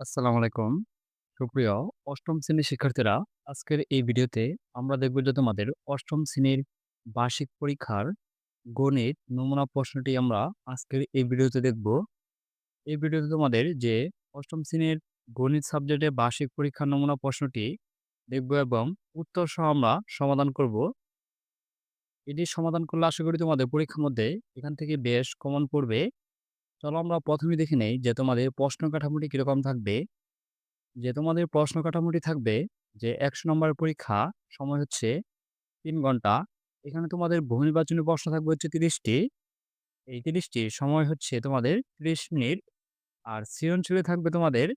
আসসালামু আলাইকুম। সুপ্রিয় অষ্টম শ্রেণির শিক্ষার্থীরা, আজকের এই ভিডিওতে আমরা দেখব যে তোমাদের অষ্টম শ্রেণির বার্ষিক পরীক্ষার গণিত নমুনা প্রশ্নটি আমরা আজকের এই ভিডিওতে দেখব। এই ভিডিওতে তোমাদের যে অষ্টম শ্রেণির গণিত সাবজেক্টে বার্ষিক পরীক্ষার নমুনা প্রশ্নটি দেখব এবং উত্তর সহ আমরা সমাধান করব। এটি সমাধান করলে আশা করি তোমাদের পরীক্ষার মধ্যে এখান থেকে বেশ কমন পড়বে। চলো আমরা প্রথমে দেখে নেই যে তোমাদের প্রশ্ন কাঠামোটি কীরকম থাকবে। যে তোমাদের প্রশ্ন কাঠামোটি থাকবে যে ১০০ নম্বরের পরীক্ষা, সময় হচ্ছে তিন ঘণ্টা। এখানে তোমাদের বহু নির্বাচনী প্রশ্ন থাকবে হচ্ছে তিরিশটি এই ৩০ টির সময় হচ্ছে তোমাদের ৩০ মিনিট। আর সৃজনশীলে থাকবে তোমাদের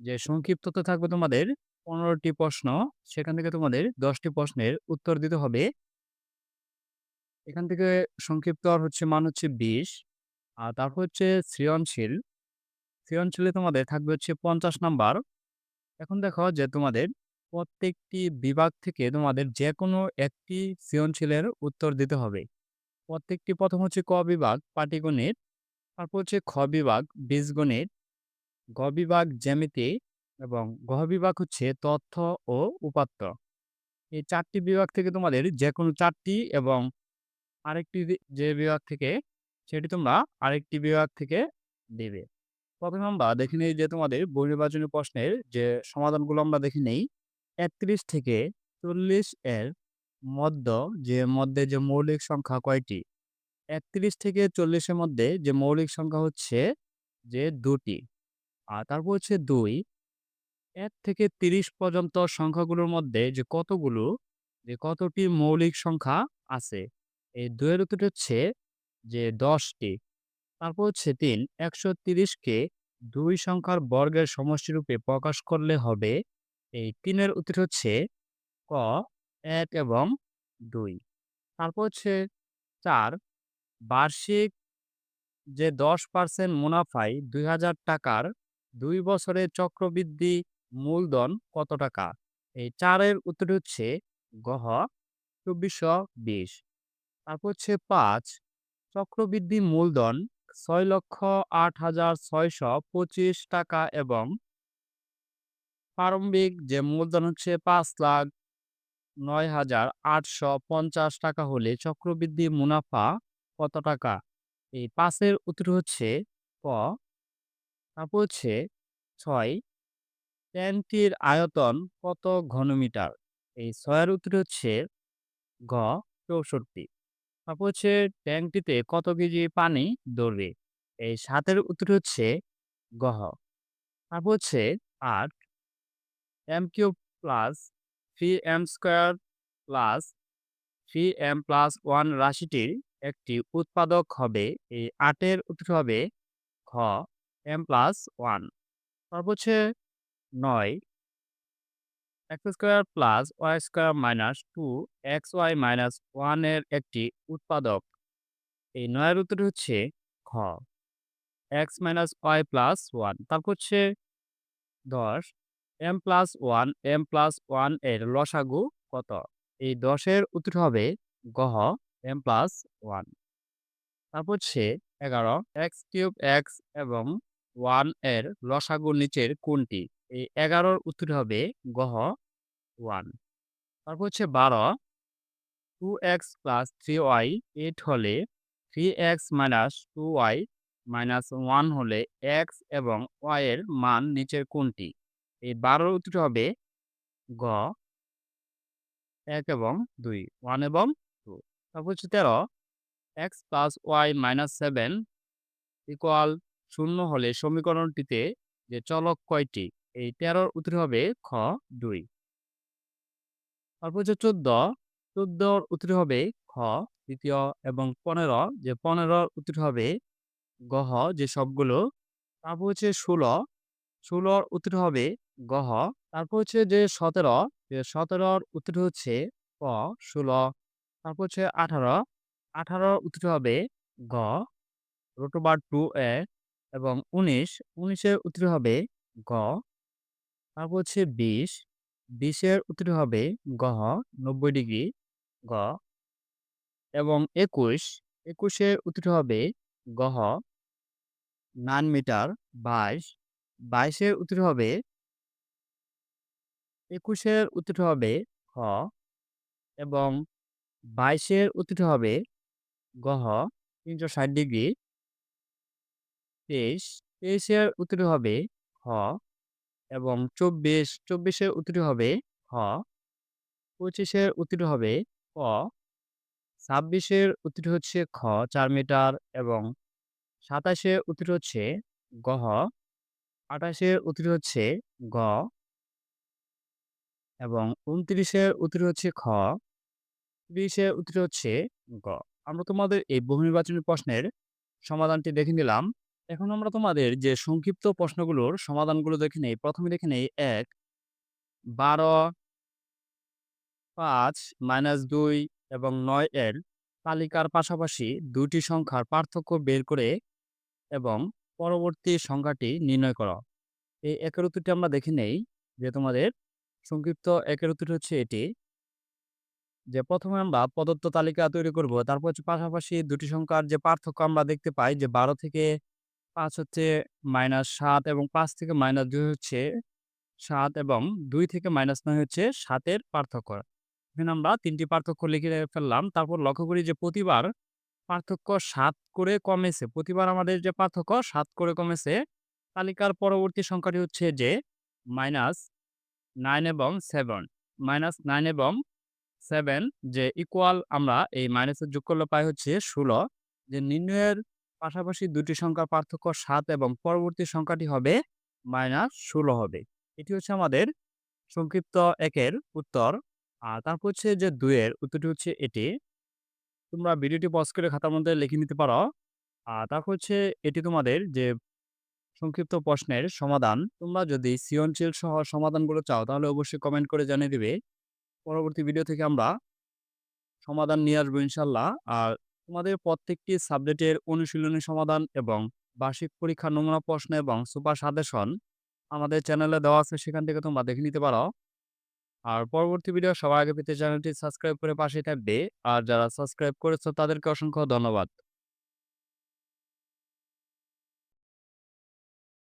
যে সংক্ষিপ্ততে থাকবে তোমাদের পনেরোটি প্রশ্ন। সেখান থেকে তোমাদের দশটি প্রশ্নের উত্তর দিতে হবে। এখান থেকে সংক্ষিপ্ত আর হচ্ছে মান হচ্ছে ২০। আর তারপর হচ্ছে সৃজনশীল। সৃজনশীলে তোমাদের থাকবে হচ্ছে ৫০ নাম্বার। এখন দেখো যে তোমাদের প্রত্যেকটি বিভাগ থেকে তোমাদের যে কোনো একটি সৃজনশীলের উত্তর দিতে হবে। প্রত্যেকটি প্রথম হচ্ছে ক বিভাগ পাটিগণিত, তারপর হচ্ছে খ বিভাগ বীজগণিত, গ বিভাগ জ্যামিতি এবং ঘ বিভাগ হচ্ছে তথ্য ও উপাত্ত। এই চারটি বিভাগ থেকে তোমাদের যে কোনো চারটি এবং আরেকটি যে বিভাগ থেকে সেটি তোমরা আরেকটি বিভাগ থেকে দেবে প্রথমে আমরা দেখে নিই যে তোমাদের বহুনির্বাচনী প্রশ্নের যে সমাধানগুলো আমরা দেখে নেই। ৩১ থেকে ৪০ এর মধ্য যে মধ্যে যে মৌলিক সংখ্যা কয়টি? ৩১ থেকে চল্লিশের মধ্যে যে মৌলিক সংখ্যা হচ্ছে যে দুটি আর তারপর হচ্ছে ২ ১ থেকে ৩০ পর্যন্ত সংখ্যাগুলোর মধ্যে যে কতগুলো, যে কতটি মৌলিক সংখ্যা আছে? এই ২ এর উত্তরটি হচ্ছে যে ১০ টি। তারপর হচ্ছে ৩ ১৩০ কে দুই সংখ্যার বর্গের সমষ্টিরূপে প্রকাশ করলে হবে। এই ৩ এর উত্তর হচ্ছে ক, এক এবং দুই তারপর হচ্ছে চার, বার্ষিক যে ১০% মুনাফায় দুই হাজার টাকার দুই বছরের চক্রবৃদ্ধি মূলধন কত টাকা? এই ৪ এর উত্তর হচ্ছে গহ ২৪২০। তারপর হচ্ছে ৫ চক্রবৃদ্ধি মূলধন ৳৬,০৮,৬২৫ এবং প্রারম্ভিক যে মূলধন হচ্ছে ৳৫,০৯,৮৫০ হলে চক্রবৃদ্ধি মুনাফা কত টাকা? এই পাঁচের উত্তর হচ্ছে ক। তারপর হচ্ছে ৬ ট্যাঙ্কটির আয়তন কত ঘনমিটার? এই ছয়ের উত্তর হচ্ছে ঘ ৬৪। তারপর হচ্ছে ট্যাঙ্কটিতে কত কেজি পানি ধরবে? এই সাতের উত্তর হচ্ছে গহ। তারপর হচ্ছে ৮ m cube plus three m square plus 3m plus one রাশিটির একটি উৎপাদক হবে। এই আটের উত্তর হবে খ এম প্লাস ওয়ান তারপর হচ্ছে ৯ x square plus y square minus 2xy minus 1 এর একটি উৎপাদক। এই ৯ এর উত্তর হচ্ছে খ x মাইনাস y প্লাস 1। তারপর হচ্ছে ১০ m প্লাস 1 m প্লাস 1 এর লসাগু কত? এই ১০ এর উত্তর হবে গহ m প্লাস 1। তারপর হচ্ছে ১১ x কিউব x এবং 1 এর লসাগু নিচের কোনটি? এই ১১ র উত্তর হবে গহ ওয়ান তারপর হচ্ছে ১২ 2x প্লাস 3y 8 হলে three x minus two y minus one হলে এক্স এবং এর মান নিচের কোনটি? এই ১২ র উত্তর হবে গ এক এবং ২, 1 এবং টু তারপর হচ্ছে তেরো x plus y minus seven equal শূন্য হলে সমীকরণটিতে যে চলক কয়টি? এই তেরোর উত্তর হবে খ, দুই তারপর হচ্ছে ১৪ ১৪ র উত্তর হবে খ, দ্বিতীয় এবং ১৫ যে ১৫ র উত্তর হবে গহ যে সবগুলো। তারপর হচ্ছে ১৬ ১৬ র উত্তর হবে গহ। তারপর হচ্ছে যে ১৭ যে সতেরোর উত্তর হচ্ছে ক ১৬। তারপর হচ্ছে আঠারো, আঠারোর উত্তর হবে গ রুট টু 2a এবং ১৯ ১৯ এর উত্তর হবে গ। তারপর হচ্ছে ২০ ২০ এর উত্তর হবে গহ ৯০ ডিগ্রি গ এবং ২১ ২১ এর উত্তর হবে গহ ৯ মিটার ২২ ২২ এর উত্তরটি হবে ২১ এর উত্তরটি হবে খ এবং ২২ এর উত্তরটি হবে গহ ৩৬০ ডিগ্রি। ২৩, ২৩ এর উত্তরটি হবে খ এবং ২৪, ২৪ এর উত্তরটি হবে খ। ২৫ এর উত্তরটি হবে ক। ২৬ এর উত্তরটি হচ্ছে খ ৪ মিটার এবং ২৭ এর উত্তরটি হচ্ছে গহ। ২৮ এর উত্তরটি হচ্ছে গ। এবং ২৯ এর উত্তরটি হচ্ছে খ। ৩০ এর উত্তরটি হচ্ছে গ। আমরা তোমাদের এই বহু নির্বাচনী প্রশ্নের সমাধানটি দেখে নিলাম। এখন আমরা তোমাদের যে সংক্ষিপ্ত প্রশ্নগুলোর সমাধানগুলো দেখে নেই। প্রথমে দেখে নেই ১ ১২ ৫ -২ এবং নয় এর তালিকার পাশাপাশি ২ টি সংখ্যার পার্থক্য বের করে এবং পরবর্তী সংখ্যাটি নির্ণয় করো। এই একের উত্তরটি আমরা দেখে নেই যে তোমাদের সংক্ষিপ্ত একের উত্তরটি হচ্ছে এটি। যে প্রথমে আমরা প্রদত্ত তালিকা তৈরি করব। তারপর হচ্ছে পাশাপাশি দুটি সংখ্যার যে পার্থক্য আমরা দেখতে পাই যে ১২ থেকে ৫ হচ্ছে -৭ এবং ৫ থেকে -২ হচ্ছে ৭ এবং ২ থেকে -৯ হচ্ছে ৭ এর পার্থক্য। এখানে আমরা তিনটি পার্থক্য লিখে ফেললাম। তারপর লক্ষ্য করি যে প্রতিবার পার্থক্য ৭ করে কমেছে। প্রতিবার আমাদের যে পার্থক্য ৭ করে কমেছে। তালিকার পরবর্তী সংখ্যাটি হচ্ছে যে -৯ এবং ৭ -৯ এবং 7 যে ইকুয়াল আমরা এই মাইনাসের যোগ করলে পাই হচ্ছে ১৬ যে নির্ণয়ের পাশাপাশি দুটি সংখ্যার পার্থক্য সাত এবং পরবর্তী সংখ্যাটি হবে -১৬ হবে। এটি হচ্ছে আমাদের সংক্ষিপ্ত একের উত্তর। আর তারপর হচ্ছে যে ২ এর উত্তরটি হচ্ছে এটি। তোমরা ভিডিওটি পজ করে খাতার মধ্যে লিখে নিতে পারো। আর তারপর হচ্ছে এটি তোমাদের যে সংক্ষিপ্ত প্রশ্নের সমাধান। তোমরা যদি সৃজনশীল সহ সমাধানগুলো চাও, তাহলে অবশ্যই কমেন্ট করে জানিয়ে দিবে। পরবর্তী ভিডিও থেকে আমরা সমাধান নিয়ে আসব ইনশাল্লাহ। আর তোমাদের প্রত্যেকটি সাবজেক্টের অনুশীলনী সমাধান এবং বার্ষিক পরীক্ষা নমুনা প্রশ্ন এবং সুপার সাজেশন আমাদের চ্যানেলে দেওয়া আছে, সেখান থেকে তোমরা দেখে নিতে পারো। আর পরবর্তী ভিডিও সবার আগে পেতে চ্যানেলটি সাবস্ক্রাইব করে পাশে থাকবে। আর যারা সাবস্ক্রাইব করেছ তাদেরকে অসংখ্য ধন্যবাদ।